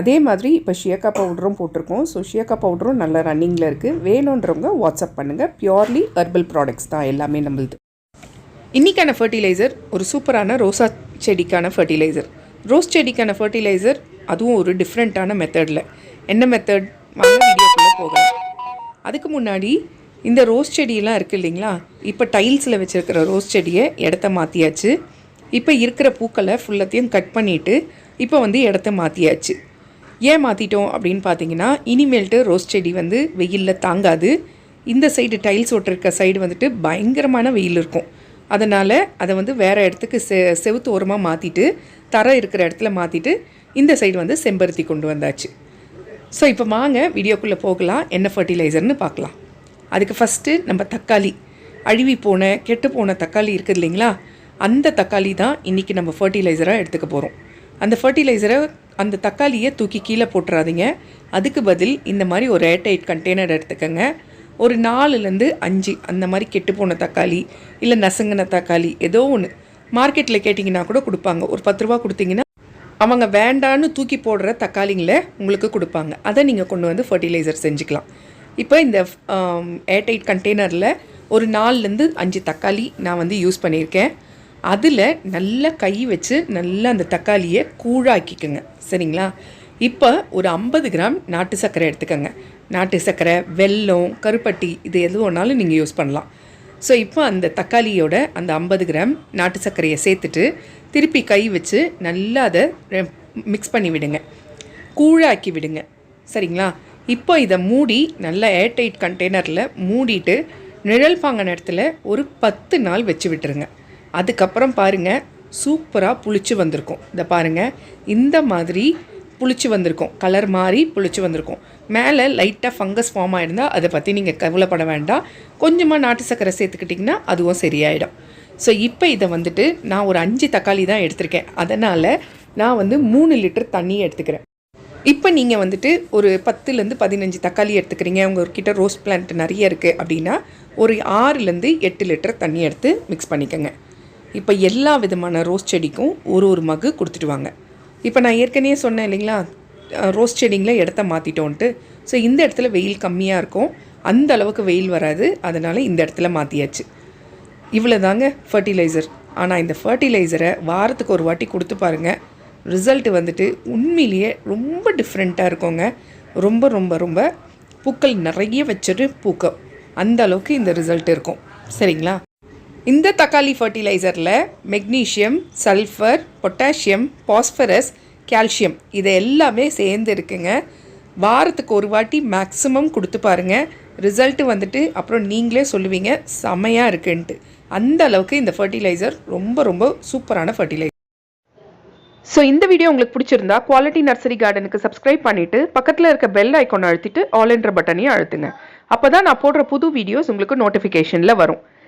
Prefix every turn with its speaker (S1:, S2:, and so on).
S1: அதே மாதிரி இப்போ ஷியக்கா பவுடரும் போட்டிருக்கோம். ஸோ ஷியக்கா பவுடரும் நல்ல ரன்னிங்கில் இருக்குது வேணுன்றவங்க வாட்ஸ்அப் பண்ணுங்கள் பியோர்லி ஹெர்பல் ப்ராடக்ட்ஸ் தான் எல்லாமே நம்மளுது. இன்றைக்கான ஃபர்டிலைசர் ஒரு சூப்பரான ரோசா செடிக்கான ஃபர்டிலைசர் ரோஸ் செடிக்கான ஃபர்டிலைசர் அதுவும் ஒரு டிஃப்ரெண்ட்டான மெத்தடில் என்ன மெத்தட் வாங்க வீடியோக்குள்ளே போகலாம். அதுக்கு முன்னாடி இந்த ரோஸ் செடியெல்லாம் இருக்குது இல்லைங்களா? இப்போ டைல்ஸில் வச்சுருக்கிற ரோஸ் செடியை இடத்த மாற்றியாச்சு இப்போ இருக்கிற பூக்களை ஃபுல்லத்தையும் கட் பண்ணிவிட்டு இப்போ வந்து இடத்த மாற்றியாச்சு ஏன் மாற்றிட்டோம் அப்படின்னு பார்த்தீங்கன்னா இனிமேல்ட்டு ரோஸ் செடி வந்து வெயிலில் தாங்காது. இந்த சைடு டைல்ஸ் ஒட்டிருக்க சைடு வந்துட்டு பயங்கரமான வெயில் இருக்கும். அதனால் அதை வந்து வேறு இடத்துக்கு செ செவுத்து ஓரமாக மாற்றிட்டு தரம் இருக்கிற இடத்துல மாற்றிட்டு இந்த சைடு வந்து செம்பருத்தி கொண்டு வந்தாச்சு. ஸோ இப்போ வாங்க வீடியோக்குள்ளே போகலாம். என்ன ஃபர்டிலைசர்னு பார்க்கலாம் அதுக்கு ஃபஸ்ட்டு நம்ம தக்காளி. அழுவி போன கெட்டு போன தக்காளி இருக்குது இல்லைங்களா? அந்த தக்காளி தான் இன்றைக்கி நம்ம ஃபர்டிலைசராக எடுத்துக்க போகிறோம் அந்த ஃபர்டிலைசரை அந்த தக்காளியை தூக்கி கீழே போட்டுறாதீங்க. அதுக்கு பதில் இந்த மாதிரி ஒரு ஏர்டைட் கண்டெய்னர் எடுத்துக்கோங்க. ஒரு நாலுலேருந்து அஞ்சு அந்த மாதிரி கெட்டு போன தக்காளி இல்லை நசுங்கின தக்காளி ஏதோ ஒன்று மார்க்கெட்டில் கேட்டிங்கன்னா கூட கொடுப்பாங்க. ஒரு பத்து ரூபா கொடுத்தீங்கன்னா அவங்க வேண்டான்னு தூக்கி போடுற தக்காளிங்களை உங்களுக்கு கொடுப்பாங்க. அதை நீங்கள் கொண்டு வந்து ஃபர்டிலைசர் செஞ்சுக்கலாம். இப்போ இந்த ஏர்டைட் கண்டெய்னரில் ஒரு நாலுலேருந்து அஞ்சு தக்காளி நான் வந்து யூஸ் பண்ணியிருக்கேன். அதில் நல்லா கை வச்சு நல்லா அந்த தக்காளியை கூழாக்கிக்கோங்க. சரிங்களா? இப்போ ஒரு ஐம்பது கிராம் நாட்டு சர்க்கரை எடுத்துக்கோங்க. நாட்டு சர்க்கரை வெல்லம் கருப்பட்டி இது எது வேணாலும் நீங்கள் யூஸ் பண்ணலாம். ஸோ இப்போ அந்த தக்காளியோட அந்த ஐம்பது கிராம் நாட்டு சர்க்கரையை சேர்த்துட்டு திருப்பி கை வச்சு நல்லா அதை மிக்ஸ் பண்ணி விடுங்க. கூழாக்கி விடுங்க. சரிங்களா? இப்போ இதை மூடி நல்லா ஏர்டைட் கண்டெய்னரில் மூடிட்டு நிழல் பாங்கின இடத்துல ஒரு பத்து நாள் வச்சு விட்டுருங்க. அதுக்கப்புறம் பாருங்கள் சூப்பராக புளிச்சு வந்திருக்கும். இதை பாருங்கள் இந்த மாதிரி புளிச்சு வந்திருக்கும். கலர் மாதிரி புளிச்சு வந்திருக்கும். மேலே லைட்டாக ஃபங்கஸ் ஃபார்ம் ஆகிருந்தால் அதை பற்றி நீங்கள் கவலைப்பட வேண்டாம். கொஞ்சமாக நாட்டு சக்கரை சேர்த்துக்கிட்டிங்கன்னா அதுவும் சரியாயிடும். ஸோ இப்போ இதை வந்துட்டு நான் ஒரு அஞ்சு தக்காளி தான் எடுத்திருக்கேன். அதனால் நான் வந்து மூணு லிட்டர் தண்ணி எடுத்துக்கிறேன். இப்போ நீங்கள் வந்துட்டு ஒரு பத்துலேருந்து பதினஞ்சு தக்காளி எடுத்துக்கிறீங்க. உங்கள்கிட்ட ரோஸ் பிளான்ட் நிறைய இருக்குது அப்படின்னா ஒரு ஆறுலேருந்து எட்டு லிட்டர் தண்ணி எடுத்து மிக்ஸ் பண்ணிக்கோங்க. இப்போ எல்லா விதமான ரோஸ் செடிக்கும் ஒரு ஒரு மகு கொடுத்துட்டு வாங்க. இப்போ நான் ஏற்கனவே சொன்னேன் இல்லைங்களா? ரோஸ் செடிங்களை இடத்த மாற்றிட்டோன்ட்டு ஸோ இந்த இடத்துல வெயில் கம்மியாக இருக்கும். அந்த அளவுக்கு வெயில் வராது. அதனால் இந்த இடத்துல மாற்றியாச்சு இவ்வளோ தாங்க ஃபர்டிலைசர் ஆனால் இந்த ஃபர்டிலைசரை வாரத்துக்கு ஒரு வாட்டி கொடுத்து பாருங்கள் ரிசல்ட் வந்துட்டு உண்மையிலேயே ரொம்ப டிஃப்ரெண்ட்டாக இருக்குங்க. ரொம்ப ரொம்ப ரொம்ப பூக்கள் நிறைய வச்சுட்டு பூக்கும். அந்த அளவுக்கு இந்த ரிசல்ட் இருக்கும். சரிங்களா? இந்த தக்காளி ஃபர்டிலைசரில் magnesium sulphur potassium phosphorus calcium இது எல்லாமே சேர்ந்து இருக்குங்க. வாரத்துக்கு ஒரு வாட்டி மேக்ஸிமம் கொடுத்து பாருங்கள் ரிசல்ட்டு வந்துட்டு அப்புறம் நீங்களே சொல்லுவீங்க. செமையாக இருக்குன்ட்டு. அந்த அளவுக்கு இந்த ஃபர்டிலைசர் ரொம்ப ரொம்ப சூப்பரான ஃபர்டிலைசர் ஸோ இந்த வீடியோ உங்களுக்கு பிடிச்சிருந்தா குவாலிட்டி நர்சரி கார்டனுக்கு சப்ஸ்கிரைப் பண்ணிவிட்டு பக்கத்தில் இருக்க பெல் ஐக்கான் அழுத்திட்டு ஆல் என்ற பட்டனையும் அழுத்துங்க. அப்போ தான் நான் போடுற புது வீடியோஸ் உங்களுக்கு நோட்டிஃபிகேஷனில் வரும்.